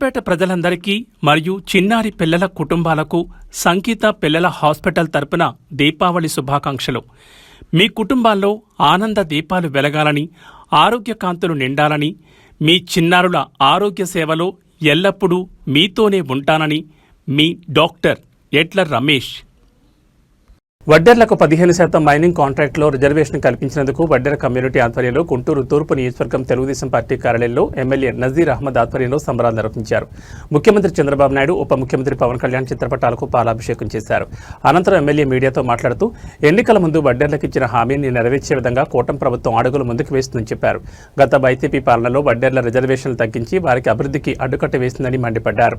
బేగంపేట ప్రజలందరికీ మరియు చిన్నారి పిల్లల కుటుంబాలకు సంగీత పిల్లల హాస్పిటల్ తరపున దీపావళి శుభాకాంక్షలు. మీ కుటుంబాల్లో ఆనంద దీపాలు వెలగాలని ఆరోగ్య కాంతులు నిండాలని మీ చిన్నారుల ఆరోగ్య సేవలో ఎల్లప్పుడూ మీతోనే ఉంటానని మీ డాక్టర్ ఎట్ల రమేష్ వడ్డెర్లకు పదిహేను శాతం మైనింగ్ కాంట్రాక్టులో రిజర్వేషన్ కల్పించినందుకు వడ్డెర కమ్యూనిటీ ఆధ్వర్యంలో గుంటూరు తూర్పు నియోజకవర్గం తెలుగుదేశం పార్టీ కార్యాలయంలో ఎమ్మెల్యే నజీర్ అహ్మద్ ఆధ్వర్యంలో సంబరాలు నిర్వహించారు. ముఖ్యమంత్రి చంద్రబాబు నాయుడు ఉప ముఖ్యమంత్రి పవన్ కళ్యాణ్ చిత్రపటాలకు పాలాభిషేకం చేశారు. అనంతరం ఎమ్మెల్యే మీడియాతో మాట్లాడుతూ ఎన్నికల ముందు వడ్డెర్లకు ఇచ్చిన హామీని నెరవేర్చే విధంగా కూటమి ప్రభుత్వం అడుగులు ముందుకు వేస్తుందని చెప్పారు. గత వైసీపీ పాలనలో వడ్డెర్ల రిజర్వేషన్లు తగ్గించి వారికి అభివృద్ధికి అడ్డుకట్ట వేసిందని మండిపడ్డారు.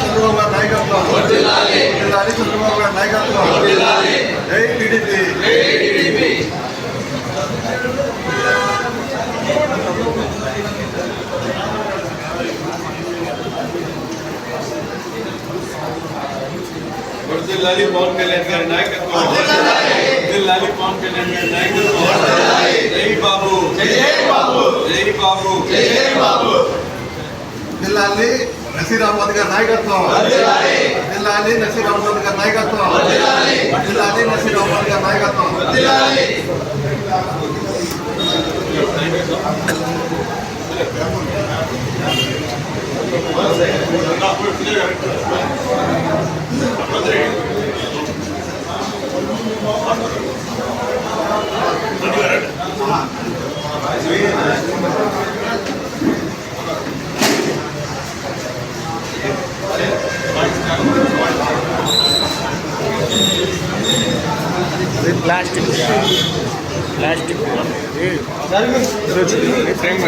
చంద్రబాబు గారి నాయకత్వం జిల్లాని చంద్రబాబు గారి నాయకత్వం జై టీడీపీ వర్ధిల్లాలి పవన్ కళ్యాణ్ గారి నాయకత్వం వర్ధిల్లాలి పవన్ కళ్యాణ్ గారి నాయకత్వం జై బాబు జై బాబు జై బాబు జై బాబు జిల్లాని నసీర్ అహ్మద్ గారి నాయకత్వం. జిల్లాని నసీర్ అహ్మద్ గారి నాయకత్వం. జిల్లాని నసీర్ అహ్మద్ గారి నాయకత్వం. Plastic plastic frame